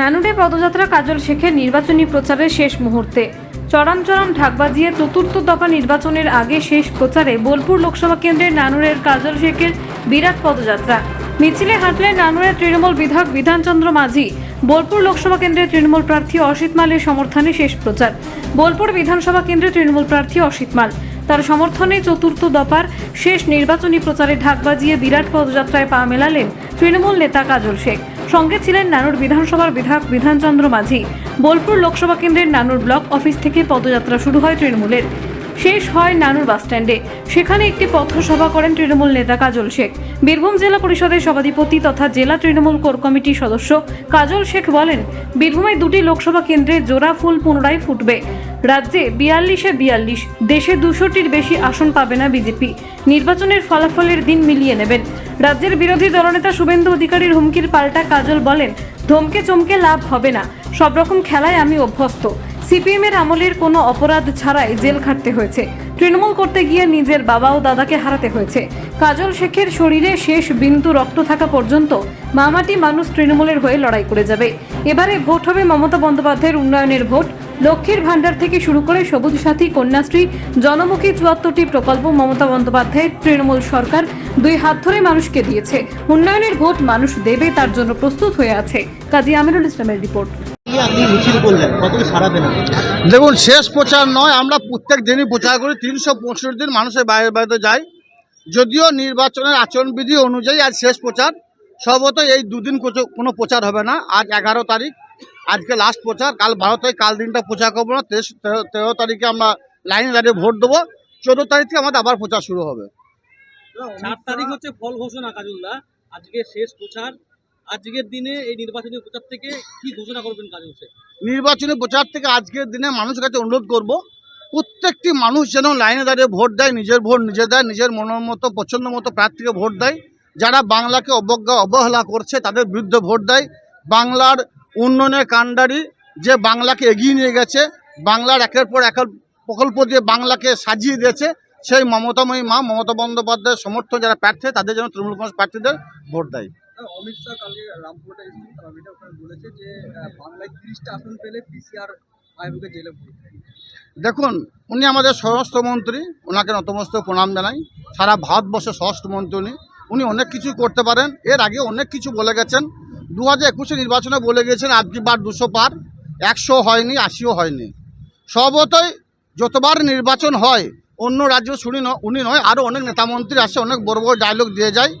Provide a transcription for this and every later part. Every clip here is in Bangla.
নানুরে পদযাত্রা কাজল শেখের নির্বাচনী প্রচারের শেষ মুহূর্তে। চরম চরম ঢাক বাজিয়ে চতুর্থ দফা নির্বাচনের আগে শেষ প্রচারে বোলপুর লোকসভা কেন্দ্রের নানুরের কাজল শেখের বিরাট পদযাত্রা। মিছিলে হাঁটলেন নানুরের তৃণমূল বিধায়ক বিধানচন্দ্র মাঝি। বোলপুর লোকসভা কেন্দ্রের তৃণমূল প্রার্থী অসিত মালের সমর্থনে শেষ প্রচার। বোলপুর বিধানসভা কেন্দ্রের তৃণমূল প্রার্থী অসিত মাল। তার সমর্থনে চতুর্থ দফার শেষ নির্বাচনী প্রচারে ঢাক বাজিয়ে বিরাট পদযাত্রায় পা মেলালেন তৃণমূল নেতা কাজল শেখ। সঙ্গে ছিলেন নানুর বিধানসভার বিধায়ক বিধানচন্দ্র মাঝি। বোলপুর লোকসভা কেন্দ্রের নানুর ব্লক অফিস থেকে পদযাত্রা শুরু হয় তৃণমূলের। শেষ হয় নানুর বাসস্ট্যান্ডে সেখানে একটি পথসভা করেন তৃণমূল নেতা কাজল শেখ। বীরভূম জেলা পরিষদের সভাধিপতি তথা জেলা তৃণমূল কোর কমিটির সদস্য কাজল শেখ বলেন, বীরভূমে দুটি লোকসভা কেন্দ্রে জোড়া ফুল পুনরায় ফুটবে। রাজ্যে বিয়াল্লিশে বিয়াল্লিশ, দেশে দুশোটির বেশি আসন পাবে না বিজেপি। নির্বাচনের ফলাফলের দিন মিলিয়ে নেবেন। রাজ্যের বিরোধী দলনেতা শুভেন্দু অধিকারীর হুমকির পাল্টা কাজল বলেন, ধমকে চমকে লাভ হবে না। সব রকম খেলায় আমি অভ্যস্ত। সিপিএমের আমলের কোনো অপরাধ ছাড়াই জেল খাটতে হয়েছে। তৃণমূল করতে গিয়ে নিজের বাবা ও দাদাকে হারাতে হয়েছে। কাজল শেখের শরীরে শেষ বিন্দু রক্ত থাকা পর্যন্ত মামাটি মানুষ তৃণমূলের হয়ে লড়াই করে যাবে। এবারে ভোট হবে মমতা বন্দ্যোপাধ্যায়ের উন্নয়নের ভোট। লক্ষ্মীর ভাণ্ডার থেকে শুরু করে সবুজ সাথী কন্যাশ্রী জনমুখী চুয়াত্তরটি প্রকল্প মমতা বন্দ্যোপাধ্যায়ের তৃণমূল সরকার দুই হাত ধরে মানুষকে দিয়েছে। উন্নয়নের ভোট মানুষ দেবে তার জন্য প্রস্তুত হয়ে আছে। কাজী আমিরুল ইসলামের রিপোর্ট। দেখুন শেষ প্রচার নয় আমরা প্রত্যেক দিনই প্রচার করি তিনশো পঁয়ষট্টি দিন মানুষের বাইরে বাইরে যাই যদিও নির্বাচনের আচরণবিধি অনুযায়ী আজ শেষ প্রচার সম্ভবত এই দুদিন কোচো- কোনো প্রচার হবে না আজ এগারো তারিখ। আজকে লাস্ট প্রচার কাল বারো তারিখ কাল দিনটা প্রচার করব না তেরো তেরো তারিখে আমরা লাইনে দাঁড়িয়ে ভোট দেবো চোদ্দ তারিখ থেকে আমাদের আবার প্রচার শুরু হবে। চার তারিখ হচ্ছে ফল ঘোষণা আজকে শেষ প্রচার। আজকের দিনে এই নির্বাচনী প্রচার থেকে কি ঘোষণা করবেন কাজল নির্বাচনী প্রচার থেকে আজকের দিনে মানুষের কাছে অনুরোধ করব প্রত্যেকটি মানুষ যেন লাইনে দাঁড়িয়ে ভোট দেয় নিজের ভোট নিজে দেয় নিজের মনের মতো পছন্দ মতো প্রার্থীকে ভোট দেয়। যারা বাংলাকে অবজ্ঞা অবহেলা করছে তাদের বিরুদ্ধে ভোট দেয়। বাংলার উন্নয়নের কাণ্ডারি যে বাংলাকে এগিয়ে নিয়ে গেছে বাংলার একের পর এক প্রকল্প দিয়ে বাংলাকে সাজিয়ে দিয়েছে সেই মমতাময়ী মা মমতা বন্দ্যোপাধ্যায়ের সমর্থন যারা প্রার্থী তাদের যেন তৃণমূল কংগ্রেস প্রার্থীদের ভোট দেয়। অমিত শাহ কালকে রামপুরটা এসেছেন ওখানে বলেছে যে বাংলায় তিরিশটা আসন পেলে পিসিআর আয়োগে জেলে দেখুন উনি আমাদের স্বরাষ্ট্রমন্ত্রী ওনাকে নতমস্ত প্রণাম জানাই। সারা ভারতবর্ষের স্বরাষ্ট্রমন্ত্রী উনি। উনি অনেক কিছু করতে পারেন এর আগে অনেক কিছু বলে গেছেন। দু হাজার একুশে নির্বাচনে বলে গিয়েছেন আজকে বার দুশো পার? একশো হয়নি, আশিও হয়নি। সর্বতই যতবার নির্বাচন হয়, অন্য রাজ্য শুনি ন উনি নয় আরও অনেক নেতামন্ত্রী আসে, অনেক বড় বড় ডায়লগ দিয়ে যায়।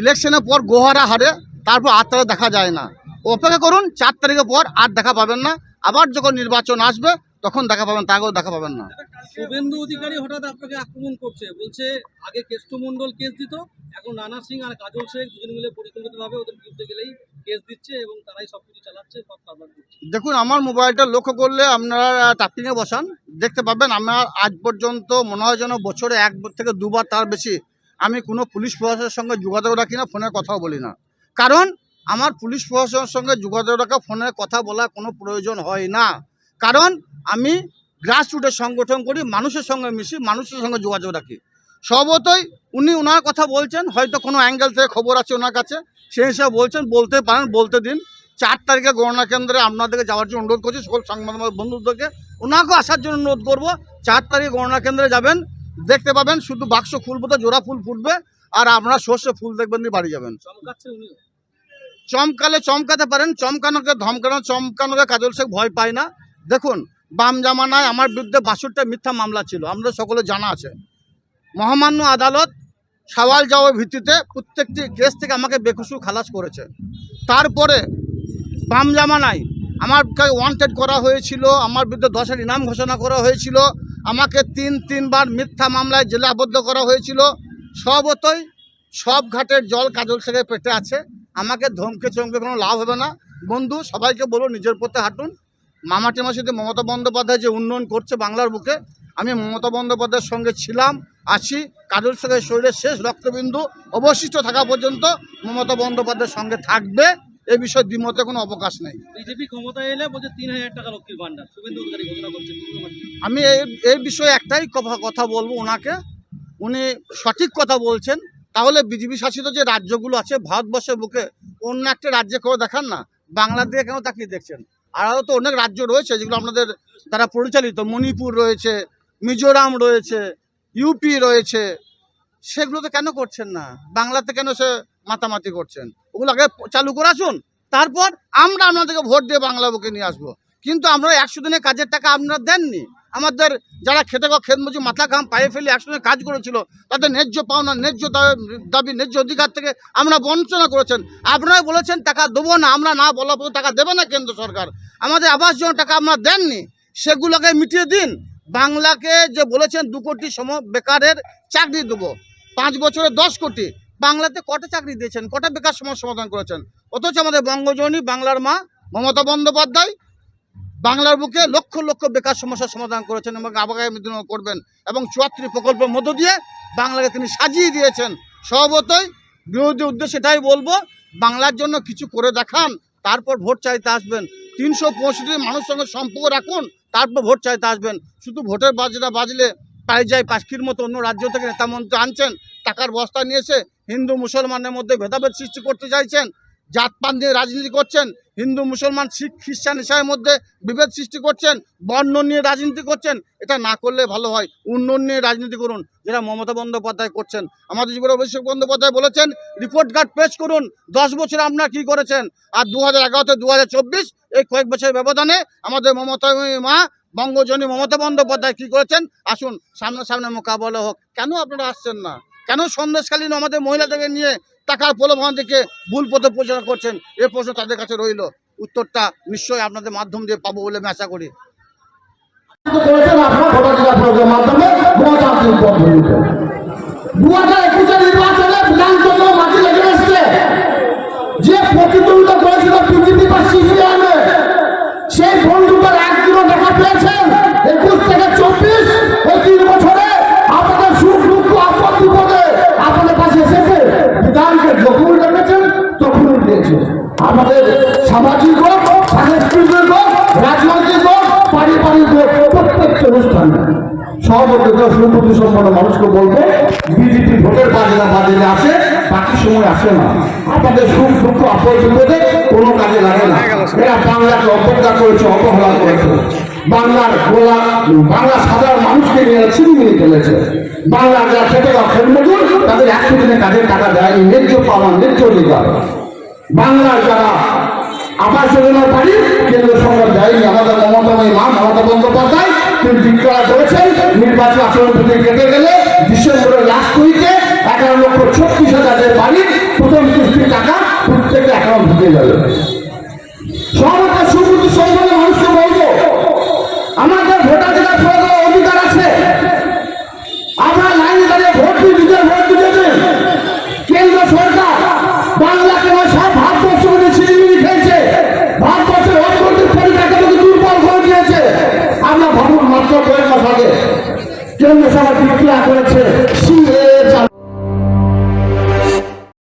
ইলেকশনের পর গোহারা হারে, তারপর আর তারা দেখা যায় না। অপেক্ষা করুন, চার তারিখের পর আর দেখা পাবেন না। আবার যখন নির্বাচন আসবে, তখন দেখা পাবেন তাকেও দেখা পাবেন না। শুভেন্দু অধিকারী হঠাৎ আপনাকে আক্রমণ করছে। বলছে, আগে কেষ্টমন্ডল কেস দিত এখন নানা সিং আর কাজল শেখ দুজন মিলে পরিকল্পিতভাবে ওদের বিরুদ্ধে গেলেই কেস দিচ্ছে এবং তারাই সবকিছু চালাচ্ছে, সব কারবার করছে। দেখুন, আমার মোবাইলটা লক্ষ্য করলে আপনারা টাপিংয়ে বসান, দেখতে পাবেন আমার আজ পর্যন্ত মনে হয় যেন বছরে এক থেকে দুবার তার বেশি আমি কোনো পুলিশ প্রশাসনের সঙ্গে যোগাযোগ রাখি না ফোনে কথাও বলি না। কারণ আমার পুলিশ প্রশাসনের সঙ্গে যোগাযোগ রাখা ফোনে কথা বলার কোনো প্রয়োজন হয় না। কারণ আমি গ্রাসরুটের সংগঠন করি, মানুষের সঙ্গে মিশি, মানুষের সঙ্গে যোগাযোগ রাখি। স্বভাবতই উনি ওনার কথা বলছেন হয়তো কোনো অ্যাঙ্গেল থেকে খবর আছে ওনার কাছে। সেই হিসাবে বলছেন বলতে পারেন বলতে দিন। চার তারিখে গণনা কেন্দ্রে আপনাদেরকে যাওয়ার জন্য অনুরোধ করছি সকল সংবাদ বন্ধুদেরকে ওনাকেও আসার জন্য অনুরোধ করব। চার তারিখে গণনা কেন্দ্রে যাবেন দেখতে পাবেন শুধু বাক্স খুলবো তো জোড়া ফুল ফুটবে আর আপনারা সর্ষে ফুল দেখবেন দিয়ে বাড়ি যাবেন। চমকালে চমকাতে পারেন চমকানোকে ধমকানো চমকানোকে কাজল শেখ ভয় পায় না। দেখুন বাম জামানায় আমার বিরুদ্ধে বাষট্টি মিথ্যা মামলা ছিল আমাদের সকলে জানা আছে। মহামান্য আদালত সওয়াল জবাবের ভিত্তিতে প্রত্যেকটি কেস থেকে আমাকে বেকসু খালাস করেছে। তারপরে বাম জামানায় আমাকে ওয়ান্টেড করা হয়েছিল, আমার বিরুদ্ধে দশের ইনাম ঘোষণা করা হয়েছিল, আমাকে তিন, তিনবার মিথ্যা মামলায় জেলে আবদ্ধ করা হয়েছিল। সবতই সব ঘাটের জল কাজল শেখের পেটে আছে, আমাকে ধমকে চমকে কোনো লাভ হবে না। বন্ধু, সবাইকে বলো নিজের পথে হাঁটুন। মামাটি মাসিতে মমতা বন্দ্যোপাধ্যায় যে উন্নয়ন করছে বাংলার বুকে আমি মমতা বন্দ্যোপাধ্যায়ের সঙ্গে ছিলাম আছি। কাজল শেখের শরীরের শেষ রক্তবিন্দু অবশিষ্ট থাকা পর্যন্ত মমতা বন্দ্যোপাধ্যায়ের সঙ্গে থাকবে। এ বিষয়ে দ্বিমতে কোনো অবকাশ নেই। বিজেপি ক্ষমতায় এলে বলছে তিন হাজার টাকা লক্ষ্মীর ভান্ডার শুভেন্দু অধিকারী ঘোষণা করছে আমি এই এই বিষয়ে একটাই কথা কথা বলব ওনাকে। উনি সঠিক কথা বলছেন। তাহলে বিজেপি শাসিত যে রাজ্যগুলো আছে ভারতবর্ষের বুকে অন্য একটা রাজ্যে করে দেখান না বাংলার দিকে কেন তাকিয়ে দেখছেন। আরও তো অনেক রাজ্য রয়েছে যেগুলো আপনাদের দ্বারা পরিচালিত। মণিপুর রয়েছে মিজোরাম রয়েছে ইউপি রয়েছে, সেগুলোতে কেন করছেন না? বাংলাতে কেন সে মাতামাতি করছেন? ওগুলো আগে চালু করে আসুন, তারপর আমরা আপনাদেরকে ভোট দিয়ে বাংলা বুকে নিয়ে আসব। কিন্তু আমরা একশো দিনের কাজের টাকা আপনারা দেননি। আমাদের যারা খেতে খেত মজুর মাথা ঘাম পায়ে ফেলে দিনে কাজ করেছিল, তাদের ন্যায্য পাওনা, ন্যায্য দাবি ন্যায্য অধিকার থেকে আমরা বঞ্চনা করেছেন। আপনারা বলেছেন টাকা দেবো না, আমরা না বলা টাকা দেবে না কেন্দ্র সরকার। আমাদের আবাস যোজনা টাকা আপনারা দেননি, সেগুলোকে মিটিয়ে দিন। বাংলাকে যে বলেছেন দু কোটি সম বেকারের চাকরি দেবো, পাঁচ বছরে দশ কোটি, বাংলাতে কটা চাকরি দিয়েছেন? কটা বেকার সমস্যা সমাধান করেছেন? অথচ আমাদের বঙ্গজনী বাংলার মা মমতা বন্দ্যোপাধ্যায় বাংলার বুকে লক্ষ লক্ষ বেকার সমস্যার সমাধান করেছেন এবং আগামী দিনেও করবেন এবং চুয়াত্তর প্রকল্পের মধ্য দিয়ে বাংলাকে তিনি সাজিয়ে দিয়েছেন। স্বভাবতই বিরোধী উদ্দেশ্যে এটাই বলব, বাংলার জন্য কিছু করে দেখান, তারপর ভোট চাইতে আসবেন। তিনশো পঁয়ষট্টি মানুষের সঙ্গে সম্পর্ক রাখুন তারপর ভোট চাইতে আসবেন। শুধু ভোটের বাজনা বাজলে পাই যায় পাখির মতো অন্য রাজ্য থেকে নেতা মন্ত্রী আনছেন, টাকার বস্তা নিয়েছে, হিন্দু মুসলমানের মধ্যে ভেদাভেদ সৃষ্টি করতে চাইছেন জাতপাত নিয়ে রাজনীতি করছেন, হিন্দু মুসলমান, শিখ, খ্রিস্টান ইসাইয়ের মধ্যে বিভেদ সৃষ্টি করছেন, বর্ণ নিয়ে রাজনীতি করছেন, এটা না করলে ভালো হয়। উন্নয়ন নিয়ে রাজনীতি করুন, যেটা মমতা বন্দ্যোপাধ্যায় করছেন। আমাদের জীবনে অভিষেক বন্দ্যোপাধ্যায় বলেছেন, রিপোর্ট কার্ড পেশ করুন, দশ বছর আপনারা কী করেছেন? আর দু হাজার এগারোতে দু হাজার চব্বিশ এই কয়েক বছরের ব্যবধানে আমাদের মমতা মা বঙ্গজনী মমতা বন্দ্যোপাধ্যায় কী করেছেন? আসুন সামনে সামনে মোকাবেলা হোক। কেন আপনারা আসছেন না? কেন সন্দেশকালীন আমাদের মহিলাদেরকে নিয়ে টাকার প্রলোভন থেকে ভুল পথে প্রচার করছেন? এ প্রশ্ন তাদের কাছে রইল। উত্তরটা নিশ্চয়ই আপনাদের মাধ্যম দিয়ে পাবো বলে আমি আশা করি। মাধ্যমে মানুষকে বলব, বিজেপি ভোটের বাজনা বাজলে আসে, বাকি সময় আসে না। আপনাদের সুখ, দুঃখ, আপদ কোনো কাজে লাগে না। এরা বাংলাকে অবজ্ঞা করেছে, অবহেলা করেছে। বাংলার গোলা বাংলা সাধারণ মানুষকে নিয়ে ছিনিমিনি ফেলেছে বাংলার যারা খেটে বা খেল মজুর তাদের একশো দিনে কাজের টাকা দেয়নি ন্যায্য পাওয়া, ন্যায্য অধিকার। বাংলার যারা আবাস যোজনার বাড়ি কেন্দ্র সরকার দেয়নি, আমাদের মমতাময়ী মা মমতা বন্দ্যোপাধ্যায় তিনি বিক্রয় করেছেন নির্বাচন আচরণ থেকে কেটে গেলে ডিসেম্বরের লাস্ট উইকে এগারো লক্ষ ছত্রিশ হাজারের বাড়ির প্রথম কিস্তির টাকা প্রত্যেকে অ্যাকাউন্ট ঢুকে যাবে। সর্বদা